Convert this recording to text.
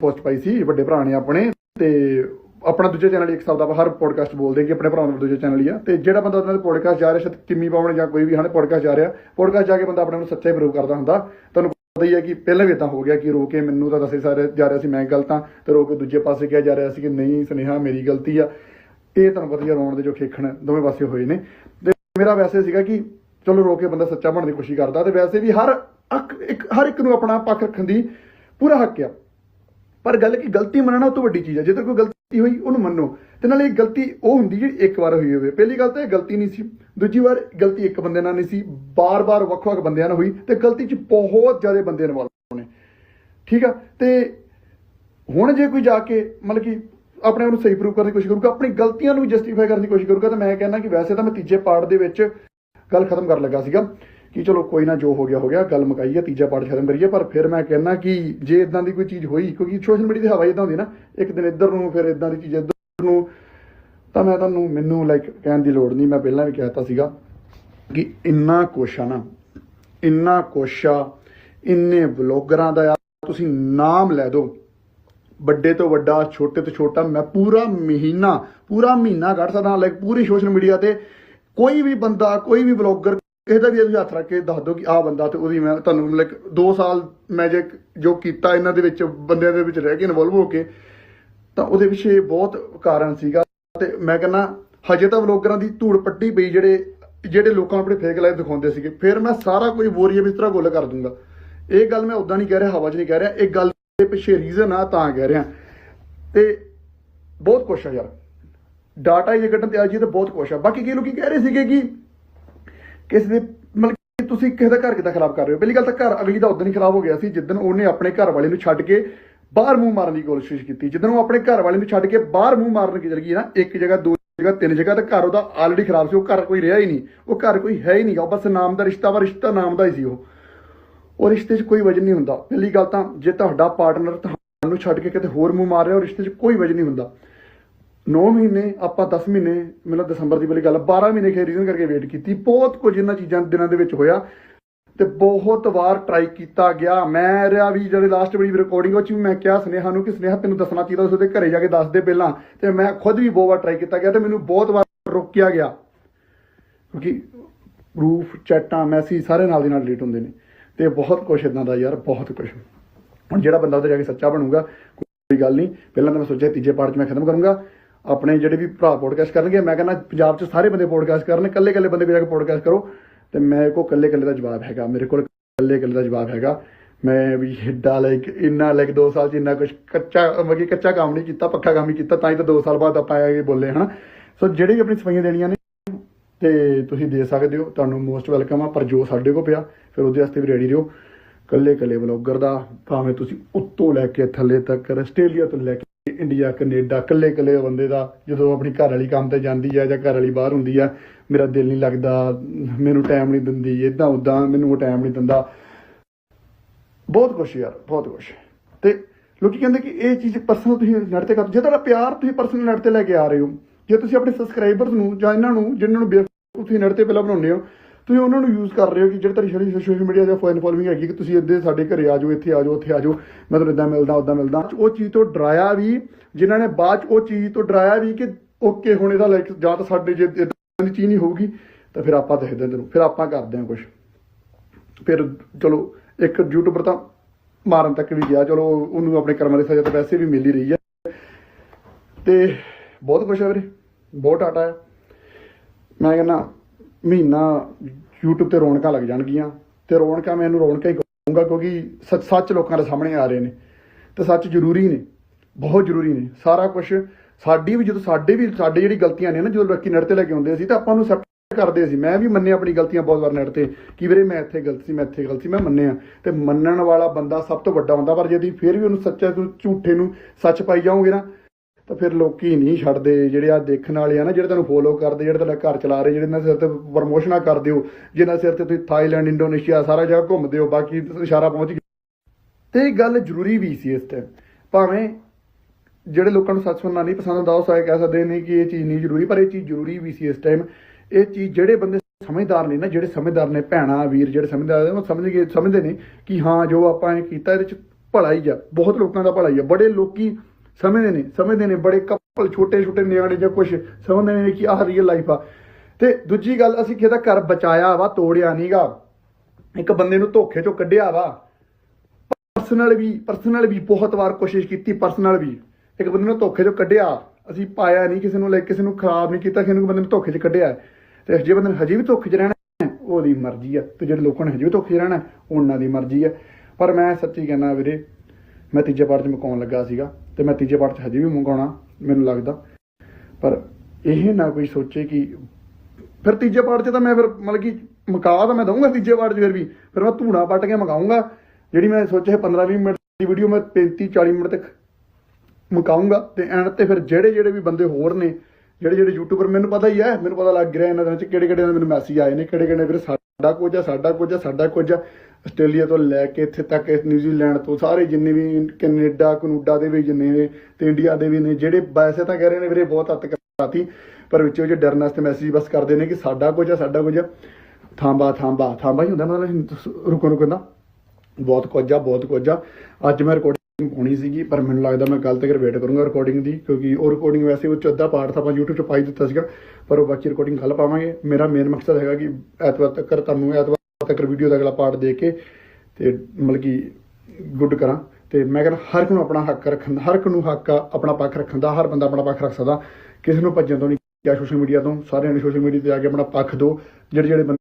Post ਪਾਈ ਸੀ ਵੱਡੇ ਭਰਾ ਨੇ ਆਪਣੇ, ਤੇ ਆਪਣਾ ਦੂਜੇ ਚੈਨਲ ਇੱਕ ਸਾਲ ਆਪਾਂ ਹਰ ਪੋਡਕਾਸਟ ਬੋਲਦੇ ਕਿ ਆਪਣੇ ਭਰਾਵਾਂ ਦਾ ਦੂਜੇ ਚੈਨਲ ਹੀ ਆ, ਤੇ ਜਿਹੜਾ ਬੰਦਾ ਉਹਨਾਂ ਦੇ ਪੋਡਕਾਸਟ ਜਾ ਰਿਹਾ ਸ਼ਾਇਦ ਕਿੰਮੀ ਪਾਉਣ ਜਾਂ ਕੋਈ ਵੀ ਹਨ ਪੋਡਕਾਸਟ ਜਾ ਰਿਹਾ ਪੋਡਕਾਸਟ ਜਾ ਕੇ ਬੰਦਾ ਆਪਣੇ ਨੂੰ ਸੱਚਾ ਹੀ ਪ੍ਰੂਵ ਕਰਦਾ ਹੁੰਦਾ। ਤੁਹਾਨੂੰ ਪਤਾ ਹੀ ਹੈ ਕਿ ਪਹਿਲਾਂ ਵੀ ਇਦਾਂ ਹੋ ਗਿਆ ਕਿ ਰੋ ਕੇ ਮੈਨੂੰ ਤਾਂ ਦੱਸੇ ਸਾਰੇ ਜਾ ਰਿਹਾ ਸੀ, ਮੈਂ ਗਲਤ ਹਾਂ, ਤੇ ਰੋ ਕੇ ਦੂਜੇ ਪਾਸੇ ਕਿਹਾ ਜਾ ਰਿਹਾ ਸੀ ਕਿ ਨਹੀਂ ਸੁਨੇਹਾ, ਮੇਰੀ ਗਲਤੀ ਆ। ਇਹ ਤੁਹਾਨੂੰ ਪਤਾ ਹੀ ਰੋਣ ਦੇ ਜੋ ਖੇਖਣ ਦੋਵੇਂ ਪਾਸੇ ਹੋਏ ਨੇ। ਤੇ ਮੇਰਾ ਵੈਸੇ ਸੀਗਾ ਕਿ ਚਲੋ ਰੋ ਕੇ ਬੰਦਾ ਸੱਚਾ ਬਣਨ ਦੀ ਕੋਸ਼ਿਸ਼ ਕਰਦਾ, ਤੇ ਵੈਸੇ ਵੀ ਹਰ ਇੱਕ ਹਰ ਇੱਕ ਨੂੰ ਆਪਣਾ ਪੱਖ ਰੱਖਣ ਦੀ ਪੂਰਾ ਹੱਕ ਆ। ਪਰ ਗੱਲ ਕਿ, ਗਲਤੀ ਮੰਨਣਾ ਉਹ ਤੋਂ ਵੱਡੀ ਚੀਜ਼ ਹੈ। ਜੇ ਤੇ ਕੋਈ ਗਲਤੀ ਹੋਈ, ਉਹਨੂੰ ਮੰਨੋ। ਤੇ ਨਾਲੇ ਇਹ ਗਲਤੀ ਉਹ ਹੁੰਦੀ ਜਿਹੜੀ ਇੱਕ ਵਾਰ ਹੋਈ ਹੋਵੇ। ਪਹਿਲੀ ਗੱਲ ਤਾਂ ਇਹ ਗਲਤੀ ਨਹੀਂ ਸੀ। ਦੂਜੀ ਵਾਰ ਗਲਤੀ ਇੱਕ ਬੰਦੇ ਨਾਲ ਨਹੀਂ ਸੀ। ਬਾਰ-ਬਾਰ, ਵੱਖ-ਵੱਖ ਬੰਦਿਆਂ ਨਾਲ ਹੋਈ ਤੇ ਗਲਤੀ 'ਚ ਬਹੁਤ ਜ਼ਿਆਦਾ ਬੰਦੇ ਇਨਵੋਲਵ ਹੋਣੇ ਠੀਕ ਆ? ਤੇ ਹੁਣ ਜੇ ਕੋਈ ਜਾ ਕੇ ਮਤਲਬ ਕਿ ਆਪਣੇ ਆਪ ਨੂੰ ਸਹੀ ਪ੍ਰੂਵ ਕਰਨ ਦੀ ਕੋਸ਼ਿਸ਼ ਕਰੂਗਾ, ਆਪਣੀ ਗਲਤੀਆਂ ਨੂੰ ਜਸਟੀਫਾਈ ਕਰਨ ਦੀ ਕੋਸ਼ਿਸ਼ ਕਰੂਗਾ, ਤਾਂ ਮੈਂ ਕਹਿੰਦਾ ਕਿ ਵੈਸੇ ਤਾਂ ਮੈਂ ਤੀਜੇ ਪਾਰਟ ਦੇ ਵਿੱਚ ਗੱਲ ਖਤਮ ਕਰਨ ਲੱਗਾ ਸੀਗਾ। ਕਿ ਚਲੋ ਕੋਈ ਨਾ ਜੋ ਹੋ ਗਿਆ ਹੋ ਗਿਆ, ਗੱਲ ਮੁਕਾਈ ਹੈ ਤੀਜਾ ਪਾਰਟ ਖਤਮ ਕਰੀਏ, ਪਰ ਫਿਰ ਮੈਂ ਕਹਿੰਦਾ ਕਿ ਜੇ ਇਦਾਂ ਦੀ ਕੋਈ ਚੀਜ਼ ਹੋਈ, ਕਿਉਂਕਿ ਸੋਸ਼ਲ ਮੀਡੀਆ ਦੀ ਹਵਾ ਇਦਾਂ ਹੁੰਦੀ ਨਾ, ਇੱਕ ਦਿਨ ਇੱਧਰ ਨੂੰ, ਫਿਰ ਇਦਾਂ ਦੀ ਚੀਜ਼ ਇੱਧਰ ਨੂੰ, ਤਾਂ ਮੈਂ ਤੁਹਾਨੂੰ, ਮੈਨੂੰ ਲਾਈਕ ਕਹਿਣ ਦੀ ਲੋੜ ਨਹੀਂ, ਮੈਂ ਪਹਿਲਾਂ ਵੀ ਕਹਿਤਾ ਸੀਗਾ ਕਿ ਇੰਨਾ ਕੁਛ ਆ ਨਾ, ਇੰਨਾ ਕੁਛ ਆ, ਇੰਨੇ ਵਲੋਗਰਾਂ ਦਾ ਆ, ਤੁਸੀਂ ਨਾਮ ਲੈ ਦਿਓ, ਵੱਡੇ ਤੋਂ ਵੱਡਾ, ਛੋਟੇ ਤੋਂ ਛੋਟਾ, ਮੈਂ ਪੂਰਾ ਮਹੀਨਾ ਪੂਰਾ ਮਹੀਨਾ ਕੱਢ ਸਕਦਾ ਲਾਈਕ ਪੂਰੀ ਸੋਸ਼ਲ ਮੀਡੀਆ ਤੇ, ਕੋਈ ਵੀ ਬੰਦਾ, ਕੋਈ ਵੀ ਬਲੌਗਰ ਇਹਦਾ ਵੀ ਤੁਸੀਂ ਹੱਥ ਰੱਖ ਕੇ ਦੱਸ ਦਿਓ ਕਿ ਆਹ ਬੰਦਾ ਤੇ ਉਹਦੀ ਮੈਂ ਤੁਹਾਨੂੰ ਲਾਈਕ 2 ਸਾਲ ਮੈਂ ਜੇ ਜੋ ਕੀਤਾ ਇਹਨਾਂ ਦੇ ਵਿੱਚ, ਬੰਦਿਆਂ ਦੇ ਵਿੱਚ ਰਹਿ ਕੇ ਇਨਵੋਲਵ ਹੋ ਕੇ, ਤਾਂ ਉਹਦੇ ਪਿੱਛੇ ਬਹੁਤ ਕਾਰਨ ਸੀਗਾ ਤੇ ਮੈਂ ਕਹਿੰਦਾ ਹਜੇ ਤਾਂ ਵਲੋਗਰਾਂ ਦੀ ਧੂੜ ਪੱਟੀ ਪਈ ਜਿਹੜੇ ਜਿਹੜੇ ਲੋਕਾਂ ਨੂੰ ਆਪਣੇ ਫੇਕ ਲਾਈਫ ਦਿਖਾਉਂਦੇ ਸੀਗੇ। ਫਿਰ ਮੈਂ ਸਾਰਾ ਕੁਝ ਬੋਰੀਏ ਇਸ ਤਰ੍ਹਾਂ ਗੁੱਲ ਕਰ ਦੂੰਗਾ। ਇਹ ਗੱਲ ਮੈਂ ਉਦਾਂ ਨਹੀਂ ਕਹਿ ਰਿਹਾ, ਹਵਾ 'ਚ ਨਹੀਂ ਕਹਿ ਰਿਹਾ, ਇਹ ਗੱਲ ਦੇ ਪਿੱਛੇ ਰੀਜ਼ਨ ਆ ਤਾਂ ਕਹਿ ਰਿਹਾ। ਤੇ ਬਹੁਤ ਕੁਛ ਆ ਯਾਰ। ਡਾਟਾ ਜੇ ਕੱਢਣ ਤੇ ਆ ਜੀ ਤਾਂ ਬਹੁਤ ਕੁਛ ਆ। ਬਾਕੀ ਕੀ ਲੋਕੀ ਕਹਿ ਰਹੇ ਸੀਗੇ ਕਿ ਕਿਸੇ ਦੇ ਮਤਲਬ ਕਿ ਤੁਸੀਂ ਕਿਸੇ ਦਾ ਘਰ ਕਿੱਦਾਂ ਖਰਾਬ ਕਰ ਰਹੇ ਹੋ? ਪਹਿਲੀ ਗੱਲ ਤਾਂ ਘਰ ਅਗਲੀ ਦਾ ਉਦੋਂ ਹੀ ਖਰਾਬ ਹੋ ਗਿਆ ਸੀ ਜਿੱਦਣ ਉਹਨੇ ਆਪਣੇ ਘਰ ਵਾਲੇ ਨੂੰ ਛੱਡ ਕੇ ਬਾਹਰ ਮੂੰਹ ਮਾਰਨ ਦੀ ਕੋਸ਼ਿਸ਼ ਕੀਤੀ। ਜਿੱਦਣ ਉਹ ਆਪਣੇ ਘਰ ਵਾਲੇ ਨੂੰ ਛੱਡ ਕੇ ਬਾਹਰ ਮੂੰਹ ਮਾਰਨ ਕੀ ਚਲ ਨਾ, ਇੱਕ ਜਗ੍ਹਾ, ਦੋ ਜਗ੍ਹਾ, ਤਿੰਨ ਜਗ੍ਹਾ, ਤੇ ਘਰ ਉਹਦਾ ਆਲਰੇਡੀ ਖਰਾਬ ਸੀ, ਉਹ ਘਰ ਕੋਈ ਰਿਹਾ ਹੀ ਨਹੀਂ। ਉਹ ਘਰ ਕੋਈ ਹੈ ਹੀ ਨਹੀਂ ਬਸ ਨਾਮ ਦਾ ਰਿਸ਼ਤਾ ਵਾ, ਰਿਸ਼ਤਾ ਨਾਮ ਦਾ ਹੀ ਸੀ ਉਹ। ਉਹ ਰਿਸ਼ਤੇ 'ਚ ਕੋਈ ਵਜਨ ਨਹੀਂ ਹੁੰਦਾ। ਪਹਿਲੀ ਗੱਲ ਤਾਂ ਜੇ ਤੁਹਾਡਾ ਪਾਰਟਨਰ ਤੁਹਾਨੂੰ ਛੱਡ ਕੇ ਕਿਤੇ ਹੋਰ ਮੂੰਹ ਮਾਰ ਰਿਹਾ, ਉਹ ਰਿਸ਼ਤੇ 'ਚ ਕੋਈ ਵਜਨ ਨਹੀਂ ਹੁੰਦਾ। 9 ਮਹੀਨੇ ਆਪਾਂ 10 ਮਹੀਨੇ ਮਤਲਬ ਦਸੰਬਰ ਦੀ ਵਾਲੀ ਗੱਲ ਆ, 12 ਮਹੀਨੇ ਖੇ ਰੀਜ਼ਨ ਕਰਕੇ ਵੇਟ ਕੀਤੀ। ਬਹੁਤ ਕੁਝ ਇਹਨਾਂ ਚੀਜ਼ਾਂ ਦਿਨਾਂ ਦੇ ਵਿੱਚ ਹੋਇਆ ਤੇ ਬਹੁਤ ਵਾਰ ਟਰਾਈ ਕੀਤਾ ਗਿਆ। ਮੈਂ ਰਿਹਾ ਵੀ ਜਿਹੜੇ ਲਾਸਟ ਵਾਲੀ ਰਿਕਾਰਡਿੰਗ ਵਿੱਚ ਵੀ ਮੈਂ ਕਿਹਾ ਸੁਨੇਹਾ ਨੂੰ ਕਿ ਸੁਨੇਹਾ ਤੈਨੂੰ ਦੱਸਣਾ ਚਾਹੀਦਾ ਸੀ ਉਹਦੇ ਘਰੇ ਜਾ ਕੇ ਦੱਸ ਦੇ ਪਹਿਲਾਂ। ਤੇ ਮੈਂ ਖੁਦ ਵੀ ਬਹੁਤ ਵਾਰ ਟਰਾਈ ਕੀਤਾ ਗਿਆ ਤੇ ਮੈਨੂੰ ਬਹੁਤ ਵਾਰ ਰੋਕਿਆ ਗਿਆ। ਕਿਉਂਕਿ ਪ੍ਰੂਫ ਚੈਟਾਂ ਮੈਸੇਜ ਸਾਰੇ ਨਾਲ ਦੀ ਨਾਲ ਡਿਲੀਟ ਹੁੰਦੇ ਨੇ। ਤੇ ਬਹੁਤ ਕੁਝ ਇਦਾਂ ਦਾ ਯਾਰ ਬਹੁਤ ਕੁਝ ਹੁਣ ਜਿਹੜਾ ਬੰਦਾ ਉਹਦੇ ਜਾ ਕੇ ਸੱਚਾ ਬਣੂਗਾ ਕੋਈ ਗੱਲ ਨਹੀਂ। ਪਹਿਲਾਂ ਤਾਂ ਮੈਂ ਸੋਚਿਆ ਤੀਜੇ ਪਾਰਟ 'ਚ ਮੈਂ ਖਤਮ ਕਰੂੰਗਾ। ਆਪਣੇ ਜਿਹੜੇ ਵੀ ਭਰਾ ਪੋਡਕਾਸਟ ਕਰਨਗੇ, ਮੈਂ ਕਹਿੰਦਾ ਪੰਜਾਬ 'ਚ ਸਾਰੇ ਬੰਦੇ ਪੋਡਕਾਸਟ ਕਰਨ, ਇਕੱਲੇ ਇਕੱਲੇ ਬੰਦੇ ਵੀ ਜਾ ਕੇ ਪੋਡਕਾਸਟ ਕਰੋ। ਤੇ ਮੇਰੇ ਕੋਲ ਇਕੱਲੇ ਇਕੱਲੇ ਦਾ ਜਵਾਬ ਹੈਗਾ, ਮੇਰੇ ਕੋਲ ਇਕੱਲੇ ਇਕੱਲੇ ਦਾ ਜਵਾਬ ਹੈਗਾ। ਮੈਂ ਵੀ ਹਿੱਡਾ ਲਾਈਕ ਇੰਨਾ ਲਾਈਕ 2 ਸਾਲ 'ਚ ਇੰਨਾ ਕੁਝ ਕੱਚਾ, ਮਤਲਬ ਕਿ ਕੱਚਾ ਕੰਮ ਨਹੀਂ ਕੀਤਾ, ਪੱਕਾ ਕੰਮ ਹੀ ਕੀਤਾ, ਤਾਂ ਹੀ ਤਾਂ 2 ਸਾਲ ਬਾਅਦ ਆਪਾਂ ਇਹ ਬੋਲੇ, ਹਨਾ? ਸੋ ਜਿਹੜੇ ਵੀ ਆਪਣੀ ਸਫਾਈਆਂ ਦੇਣੀਆਂ ਨੇ, ਤੇ ਤੁਸੀਂ ਦੇ ਸਕਦੇ ਹੋ, ਤੁਹਾਨੂੰ ਮੋਸਟ ਵੈਲਕਮ ਆ, ਪਰ ਜੋ ਸਾਡੇ ਕੋਲ ਪਿਆ, ਫਿਰ ਉਹਦੇ ਵਾਸਤੇ ਵੀ ਰੈਡੀ ਰਹੋ। ਕੱਲੇ ਕੱਲੇ ਵਲੌਗਰ ਦਾ, ਭਾਵੇਂ ਤੁਸੀਂ ਉੱਤੋਂ ਲੈ ਕੇ ਥੱਲੇ ਤੱਕ, ਆਸਟ੍ਰੇਲੀਆ ਤੋਂ ਲੈ ਕੇ ਇੰਡੀਆ, ਕੈਨੇਡਾ, ਇਕੱਲੇ ਇਕੱਲੇ ਬੰਦੇ ਦਾ ਜਦੋਂ ਆਪਣੀ ਘਰ ਵਾਲੀ ਕੰਮ ਤੇ ਜਾਂਦੀ ਆ ਜਾਂ ਘਰ ਵਾਲੀ ਬਾਹਰ ਹੁੰਦੀ ਆ, ਮੇਰਾ ਦਿਲ ਨਹੀਂ ਲੱਗਦਾ, ਮੈਨੂੰ ਟਾਈਮ ਨਹੀਂ ਦਿੰਦੀ ਇਦਾਂ ਉਦਾਂ ਮੈਨੂੰ ਉਹ ਟਾਈਮ ਨਹੀਂ ਦਿੰਦਾ। ਬਹੁਤ ਕੁਛ ਯਾਰ, ਬਹੁਤ ਕੁਛ ਤੇ ਲੋਕੀ ਕਹਿੰਦੇ ਕਿ ਇਹ ਚੀਜ਼ ਪਰਸਨਲ ਤੁਸੀਂ ਨੈਟ ਤੇ ਕਰ, ਜੇ ਤੁਹਾਡਾ ਪਿਆਰ ਤੁਸੀਂ ਪਰਸਨਲ ਨੈਟ ਤੇ ਲੈ ਕੇ ਆ ਰਹੇ ਹੋ, ਜੇ ਤੁਸੀਂ ਆਪਣੇ ਸਬਸਕ੍ਰਾਈਬਰਸ ਨੂੰ ਜਾਂ ਇਹਨਾਂ ਨੂੰ, ਜਿਨ੍ਹਾਂ ਨੂੰ ਬੇਵਕੂਫ ਤੁਸੀਂ ਨੈਟ ਤੇ ਪਹਿਲਾਂ ਬਣਾਉਂਦੇ ਹੋ ਤੁਸੀਂ ਉਹਨਾਂ ਨੂੰ ਯੂਜ਼ ਕਰ ਰਹੇ ਹੋ ਕਿ ਜਿਹੜੇ ਤੁਹਾਡੀ ਜਿਹੜੀ ਸੋਸ਼ਲ ਮੀਡੀਆ ਜਾਂ ਫੋਨ ਫੋਲੋਇੰਗ ਹੈਗੀ, ਕਿ ਤੁਸੀਂ ਇੱਦੇ ਸਾਡੇ ਘਰੇ ਆ ਜਾਓ, ਇੱਥੇ ਆ ਜਾਓ, ਉੱਥੇ ਆ ਜਾਓ, ਮੈਂ ਤੁਹਾਨੂੰ ਇਦਾਂ ਮਿਲਦਾ ਉਦਾਂ ਮਿਲਦਾ। ਉਹ ਚੀਜ਼ ਤੋਂ ਡਰਾਇਆ ਵੀ, ਜਿਨ੍ਹਾਂ ਨੇ ਬਾਅਦ 'ਚ ਉਹ ਚੀਜ਼ ਤੋਂ ਡਰਾਇਆ ਵੀ ਕਿ ਓਕੇ ਹੁਣ ਇਹਦਾ ਲਾਈਕ ਜਾਂ ਤਾਂ ਸਾਡੇ ਜੇ ਇਦਾਂ ਦੀ ਚੀਜ਼ ਨਹੀਂ ਹੋਊਗੀ, ਤਾਂ ਫਿਰ ਆਪਾਂ ਦੇਖਦੇ ਹਾਂ ਤੈਨੂੰ, ਫਿਰ ਆਪਾਂ ਕਰਦੇ ਹਾਂ ਕੁਝ ਫਿਰ ਚਲੋ, ਇੱਕ ਯੂਟਿਊਬਰ ਤਾਂ ਮਾਰਨ ਤੱਕ ਵੀ ਗਿਆ, ਚਲੋ ਉਹਨੂੰ ਆਪਣੇ ਕਰਮਾਂ ਦੀ ਸਜ਼ਾ ਤਾਂ ਵੈਸੇ ਵੀ ਮਿਲ ਹੀ ਰਹੀ ਹੈ। ਤੇ ਬਹੁਤ ਕੁਛ ਹੈ ਵੀਰੇ, ਬਹੁਤ ਆਟਾ ਹੈ ਮੈਂ ਕਹਿੰਦਾ ਮਹੀਨਾ YouTube ਤੇ ਰੌਣਕਾਂ ਲੱਗ ਜਾਣਗੀਆਂ ਤੇ ਰੌਣਕਾਂ ਮੈਂ ਇਹਨੂੰ ਰੌਣਕਾਂ ਹੀ ਕਹੂੰਗਾ ਕਿਉਂਕਿ ਸੱਚ ਸੱਚ ਲੋਕਾਂ ਦੇ ਸਾਹਮਣੇ ਆ ਰਹੇ ਨੇ ਤੇ ਸੱਚ ਜ਼ਰੂਰੀ ਨੇ, ਬਹੁਤ ਜ਼ਰੂਰੀ ਨੇ। ਸਾਰਾ ਕੁਝ ਸਾਡੀ ਵੀ ਜਦੋਂ ਸਾਡੇ ਵੀ ਸਾਡੇ ਜਿਹੜੀ ਗਲਤੀਆਂ ਨੇ ਨਾ, ਜਦੋਂ ਲੋਕੀ ਨੜ ਤੇ ਲੈ ਕੇ ਆਉਂਦੇ ਸੀ ਤਾਂ ਆਪਾਂ ਨੂੰ ਸੈਪਟ ਕਰਦੇ ਸੀ। ਮੈਂ ਵੀ ਮੰਨਿਆ ਆਪਣੀ ਗਲਤੀਆਂ ਬਹੁਤ ਵਾਰ ਨੜ ਤੇ ਕਿ ਵੀਰੇ ਮੈਂ ਇੱਥੇ ਗਲਤ ਸੀ, ਮੈਂ ਇੱਥੇ ਗਲਤ ਸੀ, ਮੈਂ ਮੰਨਿਆ। ਤੇ ਮੰਨਣ ਵਾਲਾ ਬੰਦਾ ਸਭ ਤੋਂ ਵੱਡਾ ਹੁੰਦਾ, ਪਰ ਜੇ ਤੁਸੀਂ ਫਿਰ ਵੀ ਉਹਨੂੰ ਸੱਚੇ ਨੂੰ ਝੂਠੇ ਨੂੰ ਸੱਚ ਪਾਈ ਜਾਓਗੇ ਨਾ ਤਾਂ ਫਿਰ ਲੋਕੀ ਨਹੀਂ ਛੱਡਦੇ ਜਿਹੜੇ ਆ ਦੇਖਣ ਵਾਲੇ ਆ ਨਾ, ਜਿਹੜੇ ਤੁਹਾਨੂੰ ਫੋਲੋ ਕਰਦੇ, ਜਿਹੜੇ ਤੁਹਾਡਾ ਘਰ ਚਲਾ ਰਹੇ ਜਿਹੜੇ ਨਾਲ ਸਿਰ ਤੇ ਪ੍ਰਮੋਸ਼ਨਾਂ ਕਰਦੇ ਹੋ ਜਿਹਨਾਂ ਸਿਰ ਤੇ ਤੁਸੀਂ ਥਾਈਲੈਂਡ ਇੰਡੋਨੇਸ਼ੀਆ ਸਾਰਾ ਜਗ੍ਹਾ ਘੁੰਮਦੇ ਹੋ ਬਾਕੀ ਇਸ਼ਾਰਾ ਪਹੁੰਚ ਗਿਆ ਤੇ ਇਹ ਗੱਲ ਜ਼ਰੂਰੀ ਵੀ ਸੀ ਇਸ ਟਾਈਮ ਭਾਵੇਂ ਜਿਹੜੇ ਲੋਕਾਂ ਨੂੰ ਸੱਚ ਸੁਣਨਾ ਨਹੀਂ ਪਸੰਦ ਆਉਂਦਾ ਉਹ ਸਾਰੇ ਕਹਿ ਸਕਦੇ ਨੇ ਕਿ ਇਹ ਚੀਜ਼ ਨਹੀਂ ਜ਼ਰੂਰੀ, ਪਰ ਇਹ ਚੀਜ਼ ਜ਼ਰੂਰੀ ਵੀ ਸੀ ਇਸ ਟਾਈਮ ਇਹ ਚੀਜ਼ ਜਿਹੜੇ ਬੰਦੇ ਸਮਝਦਾਰ ਨੇ ਨਾ, ਜਿਹੜੇ ਸਮਝਦਾਰ ਨੇ, ਭੈਣਾ, ਵੀਰ, ਜਿਹੜੇ ਸਮਝਦਾਰ ਨੇ, ਉਹ ਸਮਝ ਗਏ, ਸਮਝਦੇ ਨੇ ਕਿ ਹਾਂ, ਜੋ ਆਪਾਂ ਇਹ ਕੀਤਾ, ਇਹਦੇ ਚ ਭਲਾ ਹੀ ਆ, ਬਹੁਤ ਲੋਕਾਂ ਦਾ ਭਲਾ ਹੀ ਆ। ਬੜੇ ਲੋਕੀ ਸਮਝਦੇ ਨੇ ਸਮਝਦੇ ਨੇ, ਬੜੇ ਕਪਲ ਛੋਟੇ ਛੋਟੇ ਨਿਆਣੇ ਜਾਂ ਕੁਝ ਸਮਝਦੇ ਨੇ ਕਿ ਆਹ ਰੀਅਲ ਲਾਈਫ ਆ। ਤੇ ਦੂਜੀ ਗੱਲ, ਅਸੀਂ ਕਿਸੇ ਦਾ ਘਰ ਬਚਾਇਆ ਵਾ, ਤੋੜਿਆ ਨਹੀਂਗਾ ਇੱਕ ਬੰਦੇ ਨੂੰ ਧੋਖੇ ਚੋਂ ਕੱਢਿਆ ਵਾ। ਪਰਸਨਲ ਵੀ ਪਰਸਨਲ ਵੀ ਬਹੁਤ ਵਾਰ ਕੋਸ਼ਿਸ਼ ਕੀਤੀ ਪਰਸਨਲ ਵੀ। ਇੱਕ ਬੰਦੇ ਨੂੰ ਧੋਖੇ ਚੋਂ ਕੱਢਿਆ। ਅਸੀਂ ਪਾਇਆ ਨਹੀਂ ਕਿਸੇ ਨੂੰ ਲੈ ਕਿਸੇ ਨੂੰ ਖਰਾਬ ਨਹੀਂ ਕੀਤਾ, ਕਿਸੇ ਨੂੰ ਬੰਦੇ ਨੂੰ ਧੋਖੇ 'ਚ ਕੱਢਿਆ। ਤੇ ਜੇ ਬੰਦੇ ਨੂੰ ਹਜੇ ਵੀ ਧੋਖੇ 'ਚ ਰਹਿਣਾ ਉਹਦੀ ਮਰਜ਼ੀ ਆ। ਤੇ ਜਿਹੜੇ ਲੋਕਾਂ ਨੇ ਹਜੇ ਵੀ ਧੋਖੇ 'ਚ ਰਹਿਣਾ ਉਹਨਾਂ ਦੀ ਮਰਜ਼ੀ ਆ। ਪਰ ਮੈਂ ਸੱਚੀ ਕਹਿੰਦਾ ਵੀਰੇ, ਮੈਂ ਤੀਜੇ ਪਾਰਟ 'ਚ ਮੁਕਾਉਣ ਲੱਗਾ ਸੀਗਾ। ਤੇ ਮੈਂ ਤੀਜੇ ਪਾਰਟ 'ਚ ਹਜੇ ਵੀ ਮੁਕਾਉਣਾ ਮੈਨੂੰ ਲੱਗਦਾ। ਪਰ ਇਹ ਨਾ ਕੋਈ ਸੋਚੇ ਕਿ ਫਿਰ ਤੀਜੇ ਪਾਰਟ 'ਚ ਤਾਂ ਮੈਂ ਫਿਰ ਮਤਲਬ ਕਿ ਮਕਾ ਤਾਂ ਮੈਂ ਦਊਂਗਾ ਤੀਜੇ ਪਾਰਟ 'ਚ ਫਿਰ ਵੀ, ਫਿਰ ਮੈਂ ਧੂਣਾ ਪੱਟ ਕੇ ਮਕਾਉਂਗਾ ਜਿਹੜੀ ਮੈਂ ਸੋਚਿਆ 15-20 ਮਿੰਟ ਦੀ ਵੀਡੀਓ ਮੈਂ 35-40 ਮਿੰਟ ਤੱਕ ਮੁਕਾਉਂਗਾ ਤੇ ਐਂਡ ਤੇ ਫਿਰ ਜਿਹੜੇ ਜਿਹੜੇ ਵੀ ਬੰਦੇ ਹੋਰ ਨੇ, ਜਿਹੜੇ ਜਿਹੜੇ ਯੂਟਿਊਬਰ ਮੈਨੂੰ ਪਤਾ ਹੀ ਹੈ, ਮੈਨੂੰ ਪਤਾ ਲੱਗ ਰਿਹਾ ਇਹਨਾਂ ਦੇ ਵਿੱਚ ਕਿਹੜੇ ਕਿਹੜੇ ਮੈਨੂੰ ਮੈਸੇਜ ਆਏ ਨੇ, ਕਿਹੜੇ ਕਿਹੜੇ ਫਿਰ ਸਾਡਾ ਕੁਝ ਆ, ਸਾਡਾ ਕੁਝ ਆ, ਸਾਡਾ ਕੁਝ ਆ। ਆਸਟ੍ਰੇਲੀਆ ਤੋਂ ਲੈ ਕੇ ਇੱਥੇ ਤੱਕ ਨਿਊਜ਼ੀਲੈਂਡ ਤੋਂ ਸਾਰੇ ਜਿੰਨੇ ਵੀ ਕੈਨੇਡਾ, ਕਨੂਡਾ ਦੇ ਵੀ ਜਿੰਨੇ ਨੇ ਤੇ ਇੰਡੀਆ ਦੇ ਵੀ ਨੇ, ਜਿਹੜੇ ਵੈਸੇ ਤਾਂ ਕਹਿ ਰਹੇ ਨੇ ਵੀਰੇ ਬਹੁਤ ਹੱਦ ਕਰਾਤੀ ਪਰ ਵਿੱਚੋਂ ਜੇ ਡਰਨ ਵਾਸਤੇ ਮੈਸੇਜ ਬਸ ਕਰਦੇ ਨੇ ਕਿ ਸਾਡਾ ਕੁਝ ਆ, ਸਾਡਾ ਕੁਝ ਆ। ਥਾਂਬਾ ਥਾਂਬਾ ਥਾਂਬਾ ਹੀ ਹੁੰਦਾ ਮਤਲਬ ਰੁਕੋ ਰੁਕੋ ਦਾ ਬਹੁਤ ਕੁਝ ਆ, ਬਹੁਤ ਕੁਝ ਆ। ਅੱਜ ਮੈਂ ਰਿਕਾਰਡਿੰਗ ਪਾਉਣੀ ਸੀਗੀ, ਪਰ ਮੈਨੂੰ ਲੱਗਦਾ ਮੈਂ ਕੱਲ ਤੱਕ ਵੇਟ ਕਰੂੰਗਾ ਰਿਕਾਰਡਿੰਗ ਦੀ, ਕਿਉਂਕਿ ਉਹ ਰਿਕਾਰਡਿੰਗ ਵੈਸੇ ਉਹ 'ਚ ਅੱਧਾ ਪਾਰਟ ਤਾਂ ਆਪਾਂ YouTube 'ਚ ਪਾਈ ਦਿੱਤਾ ਸੀਗਾ, ਪਰ ਉਹ ਬਾਕੀ ਰਿਕਾਰਡਿੰਗ ਕੱਲ ਪਾਵਾਂਗੇ। ਮੇਰਾ ਮੇਨ ਮਕਸਦ ਹੈਗਾ ਕਿ ਐਤਵਾਰ ਤੱਕ ਤੁਹਾਨੂੰ ਐਤਵਾਰ ਤੱਕ ਵੀਡੀਓ ਦਾ ਅਗਲਾ ਪਾਰਟ ਦੇ ਕੇ ਤੇ ਮਤਲਬ ਕਿ ਗੁੱਡ ਕਰਾਂ। ਤੇ ਮੈਂ ਕਹਿੰਦਾ ਹਰ ਇੱਕ ਨੂੰ ਆਪਣਾ ਹੱਕ ਰੱਖਣ ਦਾ, ਹਰ ਇੱਕ ਨੂੰ ਹੱਕ ਆ ਆਪਣਾ ਪੱਖ ਰੱਖਣ ਦਾ, ਹਰ ਬੰਦਾ ਆਪਣਾ ਪੱਖ ਰੱਖ ਸਕਦਾ। ਕਿਸੇ ਨੂੰ ਭੱਜਣ ਤੋਂ ਨਹੀਂ ਕਿਹਾ ਸੋਸ਼ਲ ਮੀਡੀਆ ਤੋਂ, ਸਾਰਿਆਂ ਨੇ ਸੋਸ਼ਲ ਮੀਡੀਆ ਤੇ ਆ ਕੇ ਆਪਣਾ ਪੱਖ ਦਿਓ। ਜਿਹੜੇ ਜਿਹੜੇ ਬੰਦੇ